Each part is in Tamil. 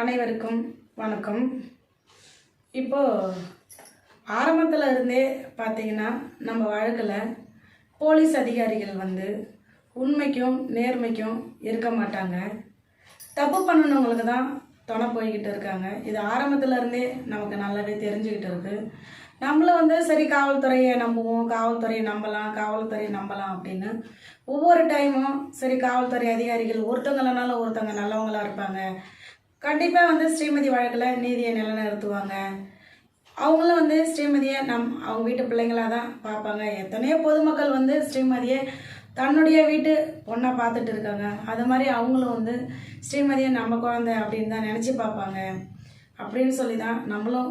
அனைவருக்கும் வணக்கம். இப்போ ஆரம்பத்தில் இருந்தே பார்த்தீங்கன்னா நம்ம வழக்கில் போலீஸ் அதிகாரிகள் வந்து உண்மைக்கும் நேர்மைக்கும் இருக்க மாட்டாங்க. தப்பு பண்ணணுங்களுக்கு தான் துணை போய்கிட்டு இருக்காங்க. இது ஆரம்பத்தில் இருந்தே நமக்கு நல்லாவே தெரிஞ்சுக்கிட்டு இருக்கு. நம்மளும் வந்து சரி காவல்துறையை நம்புவோம் காவல்துறையை நம்பலாம் காவல்துறையை நம்பலாம் அப்படின்னு ஒவ்வொரு டைமும் சரி காவல்துறை அதிகாரிகள் ஒருத்தங்களனால ஒருத்தங்க நல்லவங்களா இருப்பாங்க. கண்டிப்பாக வந்து ஸ்ரீமதி வழக்கில் நீதியை நிலைநிறுத்துவாங்க. அவங்களும் வந்து ஸ்ரீமதியை நம் அவங்க வீட்டு பிள்ளைங்களாக தான் பார்ப்பாங்க. எத்தனையோ பொதுமக்கள் வந்து ஸ்ரீமதியை தன்னுடைய வீட்டு பொண்ணை பார்த்துட்டு இருக்காங்க. அது மாதிரி அவங்களும் வந்து ஸ்ரீமதியை நம்ம குழந்தை அப்படின்னு தான் நினச்சி பார்ப்பாங்க. அப்படின்னு சொல்லி தான் நம்மளும்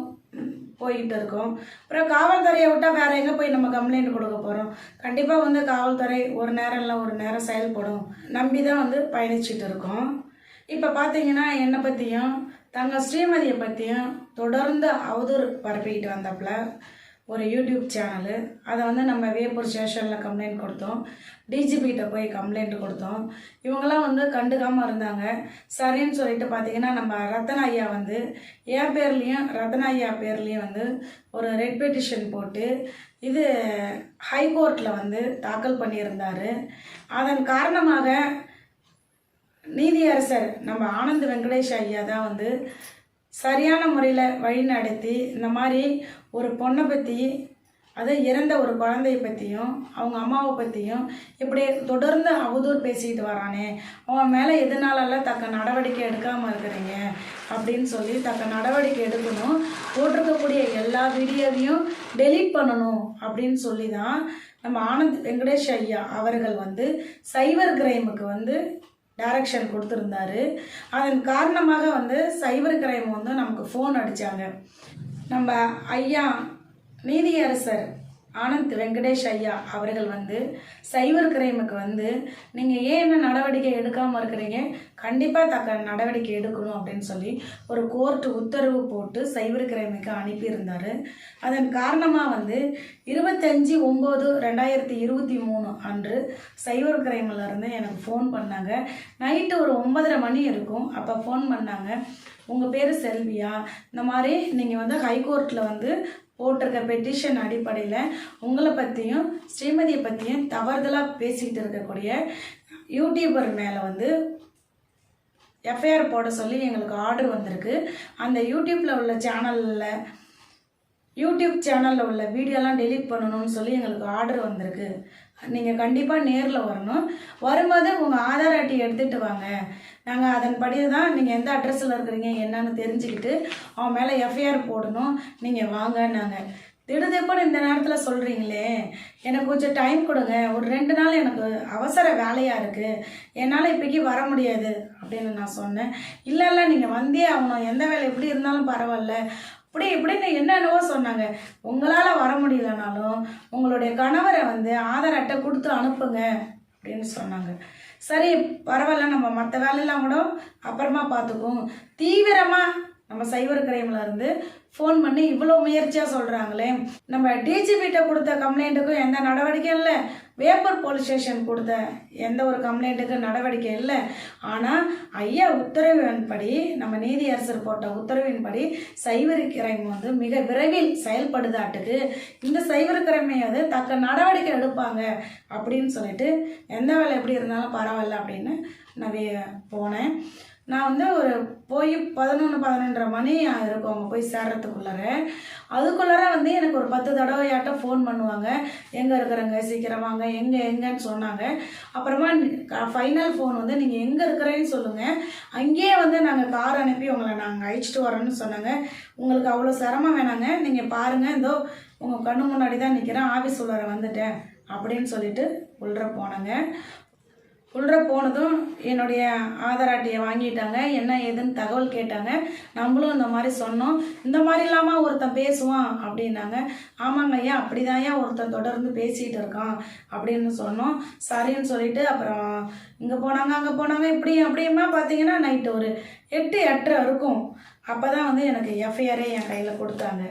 போய்கிட்டு இருக்கோம். அப்புறம் காவல்துறையை விட்டால் வேறு எங்கே போய் நம்ம கம்ப்ளைண்ட் கொடுக்க போகிறோம் கண்டிப்பாக வந்து காவல்துறை ஒரு நேரம் இல்லை ஒரு நேரம் செயல்படும். நம்பி தான் வந்து பயணிச்சுட்டு இருக்கோம். இப்போ பார்த்தீங்கன்னா என்னை பற்றியும் தங்க ஸ்ரீமதியை பற்றியும் தொடர்ந்து அவதூறு பரப்பிக்கிட்டு வந்தாப்புல ஒரு யூடியூப் சேனலு. அதை வந்து நம்ம வேப்பூர் ஸ்டேஷனில் கம்ப்ளைண்ட் கொடுத்தோம். டிஜிபிகிட்ட போய் கம்ப்ளைண்ட் கொடுத்தோம். இவங்கெல்லாம் வந்து கண்டுக்காமல் இருந்தாங்க. சரின்னு சொல்லிட்டு பார்த்தீங்கன்னா நம்ம ரத்தன ஐயா வந்து என் பேர்லேயும் ரத்தன ஐயா பேர்லேயும் வந்து ஒரு ரெட் பெட்டிஷன் போட்டு இது ஹைகோர்ட்டில் வந்து தாக்கல் பண்ணியிருந்தார். அதன் காரணமாக நீதியரசர் நம்ம ஆனந்த் வெங்கடேஷ் ஐயா தான் வந்து சரியான முறையில் வழி நடத்தி இந்த மாதிரி ஒரு பொண்ணை பற்றி அது இறந்த ஒரு குழந்தைய பற்றியும் அவங்க அம்மாவை பற்றியும் இப்படி தொடர்ந்து அவதூறு பேசிட்டு வரானே. அவன் மேலே எதனாலெல்லாம் தக்க நடவடிக்கை எடுக்காமல் இருக்கிறீங்க அப்படின்னு சொல்லி தக்க நடவடிக்கை எடுக்கணும். போட்டிருக்கக்கூடிய எல்லா வீடியோவையும் டெலீட் பண்ணணும் அப்படின்னு சொல்லி தான் நம்ம ஆனந்த் வெங்கடேஷ் ஐயா அவர்கள் வந்து சைபர் கிரைமுக்கு வந்து டைரக்ஷன் கொடுத்துருந்தாரு. அதன் காரணமாக வந்து சைபர் கிரைம் வந்து நமக்கு ஃபோன் அடித்தாங்க நம்ம ஐயா நீதியரசர் ஆனந்த் வெங்கடேஷ் ஐயா அவர்கள் வந்து சைபர் கிரைமுக்கு வந்து நீங்கள் ஏன் என்ன நடவடிக்கை எடுக்காமல் இருக்கிறீங்க? கண்டிப்பாக தக்க நடவடிக்கை எடுக்கணும் அப்படின்னு சொல்லி ஒரு கோர்ட்டு உத்தரவு போட்டு சைபர் கிரைமுக்கு அனுப்பியிருந்தார். அதன் காரணமாக வந்து இருபத்தஞ்சி ஒம்பது ரெண்டாயிரத்தி இருபத்தி மூணு அன்று சைபர் கிரைமில் இருந்து எனக்கு ஃபோன் பண்ணாங்க. நைட்டு ஒரு ஒன்பதரை மணி இருக்கும். அப்போ ஃபோன் பண்ணாங்க. உங்கள் பேர் செல்வியா? இந்த மாதிரி நீங்கள் வந்து ஹைகோர்ட்டில் வந்து போட்டிருக்க பெட்டிஷன் அடிப்படையில் உங்களை பற்றியும் ஸ்ரீமதியை பற்றியும் தவறுதலாக பேசிக்கிட்டு இருக்கக்கூடிய யூடியூபர் மேலே வந்து எஃப்ஐஆர் போட சொல்லி எங்களுக்கு ஆர்டர் வந்திருக்கு. அந்த யூடியூப்பில் உள்ள சேனலில் யூடியூப் சேனலில் உள்ள வீடியோலாம் டெலீட் பண்ணணும்னு சொல்லி எங்களுக்கு ஆர்டர் வந்திருக்கு. நீங்கள் கண்டிப்பாக நேரில் வரணும். வரும்போது உங்கள் ஆதார் அட்டை எடுத்துகிட்டு வாங்க. நாங்கள் அதன்படி தான் நீங்கள் எந்த அட்ரஸில் இருக்கிறீங்க என்னன்னு தெரிஞ்சுக்கிட்டு அவன் மேலே எஃப்ஐஆர் போடணும். நீங்கள் வாங்க நாங்கள் திடுதிப்புன்னு இந்த நேரத்தில் சொல்கிறீங்களே எனக்கு கொஞ்சம் டைம் கொடுங்க. ஒரு ரெண்டு நாள் எனக்கு அவசர வேலையாக இருக்குது என்னால் இப்போக்கி வர முடியாது அப்படின்னு நான் சொன்னேன். இல்லை இல்லை நீங்கள் வந்தே ஆகணும். எந்த வேலை எப்படி இருந்தாலும் பரவாயில்ல. இப்படி இப்படின்னு என்னென்னவோ சொன்னாங்க. உங்களால் வர முடியலனாலும் உங்களுடைய கணவரை வந்து ஆதார் அட்டை கொடுத்து அனுப்புங்க அப்படின்னு சொன்னாங்க. சரி பரவாயில்ல நம்ம மற்ற வேலையெல்லாம் கூட அப்புறமா பார்த்துக்குவோம். தீவிரமாக நம்ம சைபர் கிரைமில் இருந்து ஃபோன் பண்ணி இவ்வளோ முயற்சியாக சொல்கிறாங்களே நம்ம டிஜிபிட்ட கொடுத்த கம்ப்ளைண்ட்டுக்கும் எந்த நடவடிக்கையும் இல்லை. வேப்பூர் போலீஸ் ஸ்டேஷன் கொடுத்த எந்த ஒரு கம்ப்ளைண்ட்டுக்கும் நடவடிக்கை இல்லை. ஆனால் ஐயா உத்தரவின்படி நம்ம நீதியரசர் போட்ட உத்தரவின்படி சைவர் கிரைம் வந்து மிக விரைவில் செயல்படுதாட்டுக்கு இந்த சைவர் கிரைமை வந்து தக்க நடவடிக்கை எடுப்பாங்க அப்படின்னு சொல்லிட்டு எந்த வேலை எப்படி இருந்தாலும் பரவாயில்ல அப்படின்னு நான் போனேன். நான் வந்து ஒரு போய் பதினொன்று பதினொன்றரை மணி இருக்கும் அவங்க போய் சேர்றதுக்குள்ளார. அதுக்குள்ளார வந்து எனக்கு ஒரு பத்து தடவையாட்டம் ஃபோன் பண்ணுவாங்க. எங்கே இருக்கிறங்க? சீக்கிரம் வாங்க. எங்கே எங்கேன்னு சொன்னாங்க. அப்புறமா ஃபைனல் ஃபோன் வந்து நீங்கள் எங்கே இருக்கிறேன்னு சொல்லுங்கள் அங்கேயே வந்து நாங்கள் கார் அனுப்பி உங்களை நாங்கள் அழைச்சிட்டு வரோன்னு சொன்னாங்க. உங்களுக்கு அவ்வளோ சிரமம் வேணாங்க. நீங்கள் பாருங்கள் இதோ உங்கள் கண்ணு முன்னாடி தான் நிற்கிறேன் ஆஃபீஸ் உள்ளார வந்துட்டேன். அப்படின்னு சொல்லிட்டு உள்ள போனாங்க. உள்ள போனதும் என்னுடைய ஆதார் அட்டையை வாங்கிட்டாங்க. என்ன ஏதுன்னு தகவல் கேட்டாங்க. நம்மளும் இந்த மாதிரி சொன்னோம். இந்த மாதிரி இல்லாமல் ஒருத்தன் பேசுவான் அப்படின்னாங்க. ஆமாங்க ஐயா அப்படிதான் ஐயா. ஒருத்தன் தொடர்ந்து பேசிகிட்டு இருக்கான் அப்படின்னு சொன்னோம். சரின்னு சொல்லிட்டு அப்புறம் இங்கே போனாங்க அங்கே போனாங்க. இப்படி அப்படியுமா பார்த்தீங்கன்னா நைட்டு ஒரு எட்டு எட்டரை இருக்கும். அப்போ தான் வந்து எனக்கு எஃப்ஐஆரே என் கையில் கொடுத்தாங்க.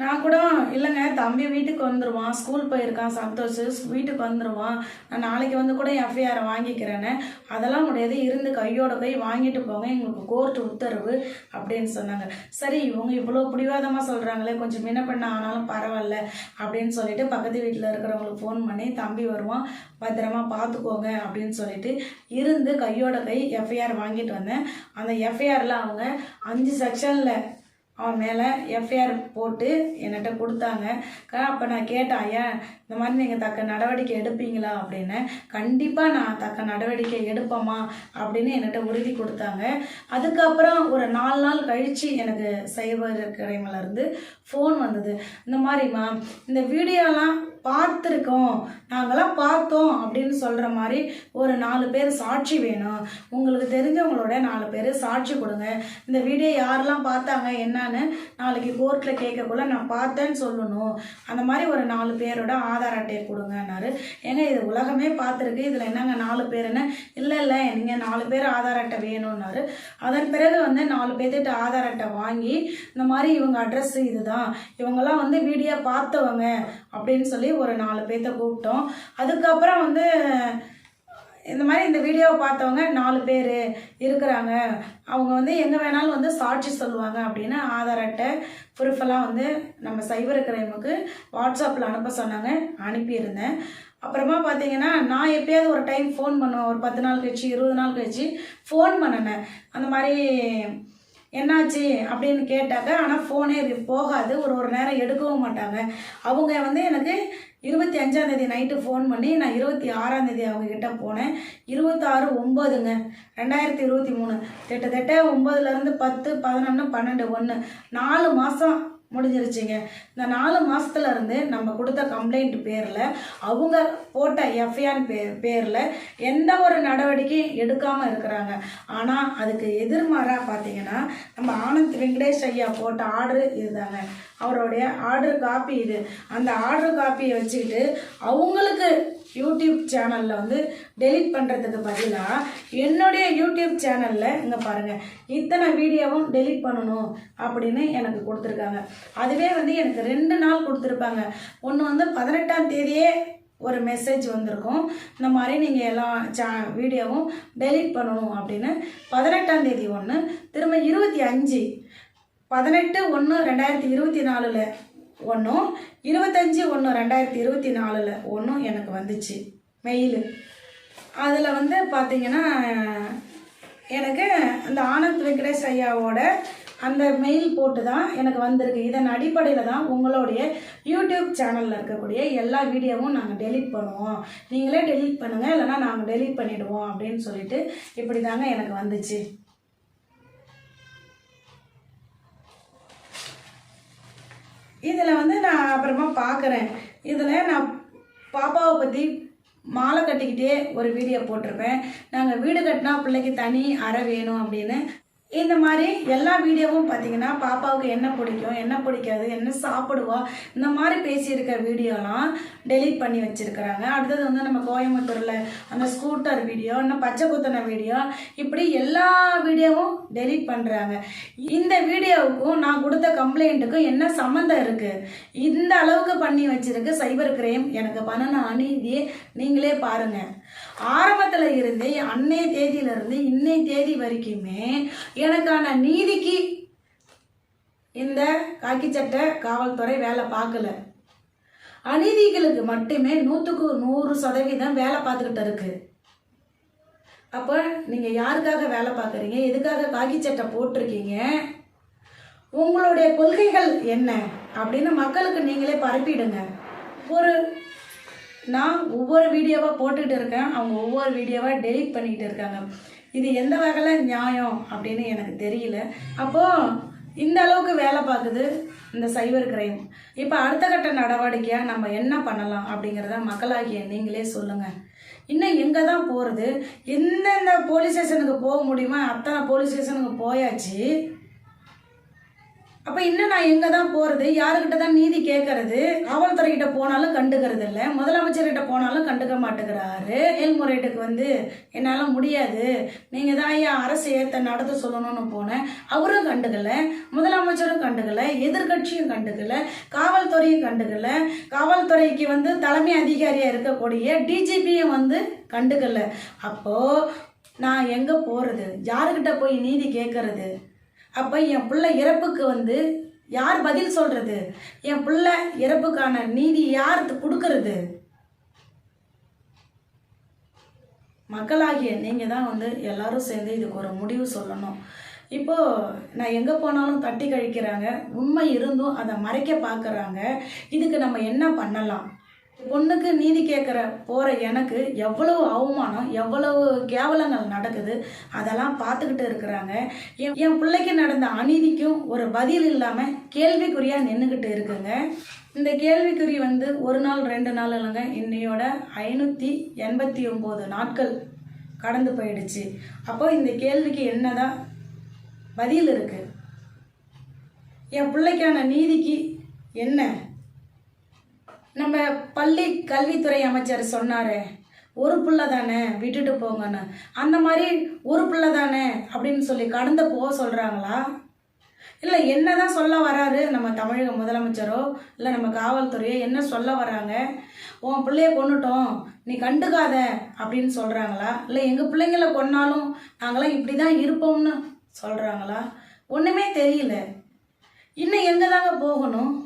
நான் கூட இல்லைங்க தம்பி வீட்டுக்கு வந்துடுவான் ஸ்கூல் போயிருக்கான் சந்தோஷ் வீட்டுக்கு வந்துடுவான் நான் நாளைக்கு வந்து கூட எஃப்ஐஆர் வாங்கிக்கிறேன்னு. அதெல்லாம் முடியாது இருந்து கையோட கை வாங்கிட்டு போங்க எங்களுக்கு கோர்ட் உத்தரவு அப்படின்னு சொன்னாங்க. சரி இவங்க இவ்வளோ பிடிவாதமாக சொல்கிறாங்களே கொஞ்சம் முன்ன பண்ண ஆனாலும் பரவாயில்ல அப்படின்னு சொல்லிட்டு பக்கத்து வீட்டில் இருக்கிறவங்களுக்கு ஃபோன் பண்ணி தம்பி வருவான் பத்திரமா பார்த்துக்கோங்க அப்படின்னு சொல்லிட்டு இருந்து கையோட கை எஃப்ஐஆர் வாங்கிட்டு வந்தேன். அந்த எஃப்ஐஆரில் அவங்க அஞ்சு செக்ஷனில் அவன் மேலே எஃப்ஐஆர் போட்டு என்கிட்ட கொடுத்தாங்க. அப்போ நான் கேட்டேன் ஐயா இந்த மாதிரி நீங்கள் தக்க நடவடிக்கை எடுப்பீங்களா? அப்படின்னு. கண்டிப்பாக நான் தக்க நடவடிக்கை எடுப்பேம்மா அப்படின்னு என்கிட்ட உறுதி கொடுத்தாங்க. அதுக்கப்புறம் ஒரு நாலு நாள் கழித்து எனக்கு சைபர் இருந்து ஃபோன் வந்தது. இந்த மாதிரிம்மா இந்த வீடியோலாம் பார்த்துருக்கோம். நாங்களாம் பார்த்தோம் அப்படின்னு சொல்கிற மாதிரி ஒரு நாலு பேர் சாட்சி வேணும். உங்களுக்கு தெரிஞ்சவங்களோட நாலு பேர் சாட்சி கொடுங்க. இந்த வீடியோ யாரெல்லாம் பார்த்தாங்க என்னன்னு நாளைக்கு கோர்ட்டில் கேட்கக்குள்ள நான் பார்த்தேன்னு சொல்லணும். அந்த மாதிரி ஒரு நாலு பேரோட ஆதார் அட்டையை கொடுங்கன்னாரு. ஏங்க இது உலகமே பார்த்துருக்கு. இதில் என்னங்க நாலு பேருன்னு? இல்லை இல்லை நீங்கள் நாலு பேர் ஆதார் அட்டை வேணும்னாரு. அதன் பிறகு வந்து நாலு பேர்த்திட்ட ஆதார் அட்டை வாங்கி இந்த மாதிரி இவங்க அட்ரஸ் இதுதான். இவங்கெல்லாம் வந்து வீடியோ பார்த்தவங்க அப்படின்னு சொல்லி ஒரு நாலு பேர்த்த கூப்பிட்டோம். அதுக்கப்புறம் வந்து இந்த மாதிரி இந்த வீடியோவை பார்த்தவங்க நாலு பேர் இருக்கிறாங்க. அவங்க வந்து எங்கே வேணாலும் வந்து சாட்சி சொல்லுவாங்க அப்படின்னு ஆதார் அட்டை ப்ரூஃபெல்லாம் வந்து நம்ம சைபர் கிரைமுக்கு வாட்ஸ்அப்பில் அனுப்ப சொன்னாங்க அனுப்பியிருந்தேன். அப்புறமா பார்த்தீங்கன்னா நான் எப்பயாவது ஒரு டைம் ஃபோன் பண்ணுவேன். ஒரு பத்து நாள் கழிச்சு இருபது நாள் கழிச்சு ஃபோன் பண்ணினேன். அந்த மாதிரி என்னாச்சு அப்படின்னு கேட்டாக்க ஆனால் ஃபோனே போகாது. ஒரு ஒரு நேரம் எடுக்கவும் மாட்டாங்க. அவங்க வந்து எனக்கு இருபத்தி அஞ்சாந்தேதி நைட்டு ஃபோன் பண்ணி நான் இருபத்தி ஆறாந்தேதி அவங்கக்கிட்ட போனேன். இருபத்தாறு ஒம்பதுங்க ரெண்டாயிரத்தி இருபத்தி மூணு. கிட்டத்தட்ட ஒம்பதுலேருந்து பத்து பதினொன்று பன்னெண்டு ஒன்று நாலு மாதம் முடிஞ்சிருச்சுங்க. இந்த நாலு மாசத்துல இருந்து நம்ம கொடுத்த கம்ப்ளைண்ட் பேரில் அவங்க போட்ட எஃப்ஐஆர் பே பேரில் எந்த ஒரு நடவடிக்கையும் எடுக்காமல் இருக்கிறாங்க. ஆனால் அதுக்கு எதிர்மாறாக பார்த்தீங்கன்னா நம்ம ஆனந்த் வெங்கடேஷ் ஐயா போட்ட ஆர்டர் இதுதாங்க. அவருடைய ஆர்டர் காப்பி இது. அந்த ஆர்டர் காப்பியை வச்சுக்கிட்டு அவங்களுக்கு யூடியூப் சேனலில் வந்து டெலிட் பண்ணுறதுக்கு பதிலாக என்னுடைய யூடியூப் சேனலில் இங்கே பாருங்கள் இத்தனை வீடியோவும் டெலீட் பண்ணணும் அப்படின்னு எனக்கு கொடுத்துருக்காங்க. அதுவே வந்து எனக்கு ரெண்டு நாள் கொடுத்துருப்பாங்க. ஒன்று வந்து பதினெட்டாம் தேதியே ஒரு மெசேஜ் வந்திருக்கும். இந்த மாதிரி நீங்கள் எல்லா சா வீடியோவும் டெலீட் பண்ணணும் அப்படின்னு. பதினெட்டாம் தேதி ஒன்று திரும்ப இருபத்தி அஞ்சு பதினெட்டு ஒன்று ரெண்டாயிரத்தி இருபத்தி நாலில் ஒன்றும் இருபத்தஞ்சி ஒன்று ரெண்டாயிரத்தி இருபத்தி நாலில் ஒன்றும் எனக்கு வந்துச்சு. மெயிலு. அதில் வந்து பார்த்தீங்கன்னா எனக்கு அந்த ஆனந்த் வெங்கடேஷ் ஐயாவோட அந்த மெயில் போட்டு தான் எனக்கு வந்திருக்கு. இதன் அடிப்படையில் தான் உங்களுடைய யூடியூப் சேனலில் இருக்கக்கூடிய எல்லா வீடியோவும் நாங்கள் டெலீட் பண்ணுவோம். நீங்களே டெலீட் பண்ணுங்கள் இல்லைன்னா நாங்கள் டெலிட் பண்ணிவிடுவோம் அப்படின்னு சொல்லிட்டு இப்படி தாங்க எனக்கு வந்துச்சு. இதில் வந்து நான் அப்புறமா பார்க்குறேன் இதில் நான் பாப்பாவை பற்றி மாலை கட்டிக்கிட்டே ஒரு வீடியோ போட்டிருப்பேன். நாங்கள் வீடு கட்டினா பிள்ளைக்கு தனி அறை வேணும் அப்படின்னு. இந்த மாதிரி எல்லா வீடியோவும் பார்த்தீங்கன்னா பாப்பாவுக்கு என்ன பிடிக்கும் என்ன பிடிக்காது என்ன சாப்பிடுவா இந்த மாதிரி பேசியிருக்க வீடியோலாம் டெலீட் பண்ணி வச்சுருக்கிறாங்க. அடுத்தது வந்து நம்ம கோயம்புத்தூரில் அந்த ஸ்கூட்டர் வீடியோ இன்னும் பச்சை குத்தனை வீடியோ இப்படி எல்லா வீடியோவும் டெலீட் பண்ணுறாங்க இந்த வீடியோவுக்கும் நான் கொடுத்த கம்ப்ளைண்ட்டுக்கும் என்ன சம்மந்தம் இருக்குது இந்த அளவுக்கு பண்ணி வச்சுருக்கு சைபர் கிரைம் எனக்கு பண்ணின அநீதியை நீங்களே பாருங்கள் ஆரம்பத்தில் இருந்தே அன்னைய தேதியிலிருந்து இன்னை தேதி வரைக்குமே எனக்கான நீதிக்கு இந்த காக்கி சட்டை காவல்துறை வேலை பார்க்கல. அநீதிகளுக்கு மட்டுமே நூற்றுக்கு நூறு சதவீதம் வேலை பார்த்துக்கிட்டு இருக்குது அப்போ நீங்கள் யாருக்காக வேலை பார்க்குறீங்க? எதுக்காக காக்கி சட்டை போட்டிருக்கீங்க? உங்களுடைய கொள்கைகள் என்ன? அப்படின்னு மக்களுக்கு நீங்களே பரப்பிடுங்க. ஒரு நான் ஒவ்வொரு வீடியோவாக போட்டுக்கிட்டு இருக்கேன். அவங்க ஒவ்வொரு வீடியோவாக டெலீட் பண்ணிக்கிட்டு இருக்காங்க. இது எந்த வகையில் நியாயம் அப்படின்னு எனக்கு தெரியல. அப்போது இந்த அளவுக்கு வேலை பார்க்குது இந்த சைபர் கிரைம் இப்போ அடுத்த கட்ட நடவடிக்கையாக நம்ம என்ன பண்ணலாம் அப்படிங்கிறத மக்களாகிய நீங்களே சொல்லுங்கள் இன்னும் எங்கே தான் போகிறது எந்தெந்த போலீஸ் ஸ்டேஷனுக்கு போக முடியுமோ அத்தனை போலீஸ் ஸ்டேஷனுக்கு போயாச்சு. அப்ப இன்னும் நான் எங்க தான் போறது? யாருக்கிட்ட தான் நீதி கேட்கறது காவல்துறைகிட்ட போனாலும் கண்டுக்கிறது இல்ல முதலமைச்சர்கிட்ட போனாலும் கண்டுக்க மாட்டேங்கிறாரு. மேல்முறையீட்டுக்கு வந்து என்னால முடியாது. நீங்க தான் ஐயா அரசு ஏத்த நடத்த சொல்லணும்னு போனேன். அவரும் கண்டுக்கல. முதலமைச்சரும் கண்டுக்கல. எதிர்க்கட்சியும் கண்டுக்கல. காவல்துறையும் கண்டுக்கல. காவல்துறைக்கு வந்து தலைமை அதிகாரியா இருக்கக்கூடிய டிஜிபியும் வந்து கண்டுக்கல. அப்போ நான் எங்க போறது? யாருக்கிட்ட போய் நீதி கேட்கறது அப்போ என் பிள்ளை இறப்புக்கு வந்து யார் பதில் சொல்றது? என் பிள்ளை இறப்புக்கான நீதி யார் கொடுக்கறது? மக்களாகிய நீங்கள் தான் வந்து எல்லாரும் சேர்ந்து இதுக்கு ஒரு முடிவு சொல்லணும். இப்போ நான் எங்கே போனாலும் தட்டி கழிக்கிறாங்க. உண்மை இருந்தும் அதை மறைக்க பார்க்குறாங்க. இதுக்கு நம்ம என்ன பண்ணலாம்? பொண்ணுக்கு நீதி கேட்குற போகிற எனக்கு எவ்வளவு அவமானம் எவ்வளவு கேவலங்கள் நடக்குது அதெல்லாம் பார்த்துக்கிட்டு இருக்கிறாங்க. என் என் பிள்ளைக்கு நடந்த அநீதிக்கும் ஒரு பதில் இல்லாமல் கேள்விக்குறியாக நின்றுக்கிட்டு இருக்குங்க. இந்த கேள்விக்குறி வந்து ஒரு நாள் ரெண்டு நாள் இல்லைங்க இன்னையோட ஐநூற்றி எண்பத்தி ஒம்பது நாட்கள் கடந்து போயிடுச்சு. அப்போ இந்த கேள்விக்கு என்னதான் பதில் இருக்கு? என் பிள்ளைக்கான நீதிக்கு என்ன நம்ம பள்ளி கல்வித்துறை அமைச்சர் சொன்னார் ஒரு புள்ள தானே விட்டுட்டு போங்கன்னு. அந்த மாதிரி ஒரு புள்ள தானே அப்படின்னு சொல்லி கடந்து போக சொல்கிறாங்களா இல்லை என்னதான் சொல்ல வராரு நம்ம தமிழக முதலமைச்சரோ இல்லை நம்ம காவல்துறையோ என்ன சொல்ல வராங்க? உன் பிள்ளைய கொண்டுட்டோம் நீ கண்டுக்காத அப்படின்னு சொல்கிறாங்களா இல்லை எங்கள் பிள்ளைங்கள கொன்னாலும் நாங்களாம் இப்படி தான் இருப்போம்னு சொல்கிறாங்களா ஒன்றுமே தெரியல. இன்னும் எங்கே தாங்க போகணும்?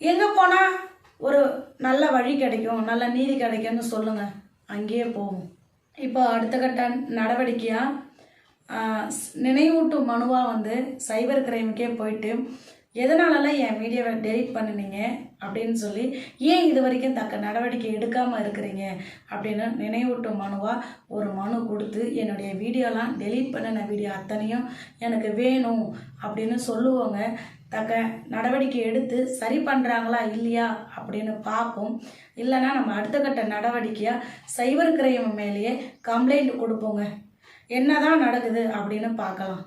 எங்கே போனால் ஒரு நல்ல வழி கிடைக்கும் நல்ல நீதி கிடைக்கும்னு சொல்லுங்கள் அங்கேயே போகும் இப்போ அடுத்த கட்ட நடவடிக்கையாக நினைவூட்டும் மனுவாக வந்து சைபர் கிரைமுக்கே போயிட்டு எதனாலலாம் என் வீடியோவை டெலீட் பண்ணினீங்க அப்படின்னு சொல்லி ஏன் இது வரைக்கும் தக்க நடவடிக்கை எடுக்காமல் இருக்கிறீங்க அப்படின்னு நினைவூட்டும் மனுவாக ஒரு மனு கொடுத்து என்னுடைய வீடியோலாம் டெலீட் பண்ணின வீடியோ அத்தனையும் எனக்கு வேணும் அப்படின்னு சொல்லுவாங்க. தக்க நடவடிக்கை எடுத்து சரி பண்ணுறாங்களா இல்லையா அப்படின்னு பார்ப்போம். இல்லைன்னா நம்ம அடுத்த கட்ட நடவடிக்கையாக சைபர் கிரைம் மேலேயே கம்ப்ளைண்ட் கொடுப்போங்க. என்னதான் நடக்குது அப்படின்னு பார்க்கலாம்.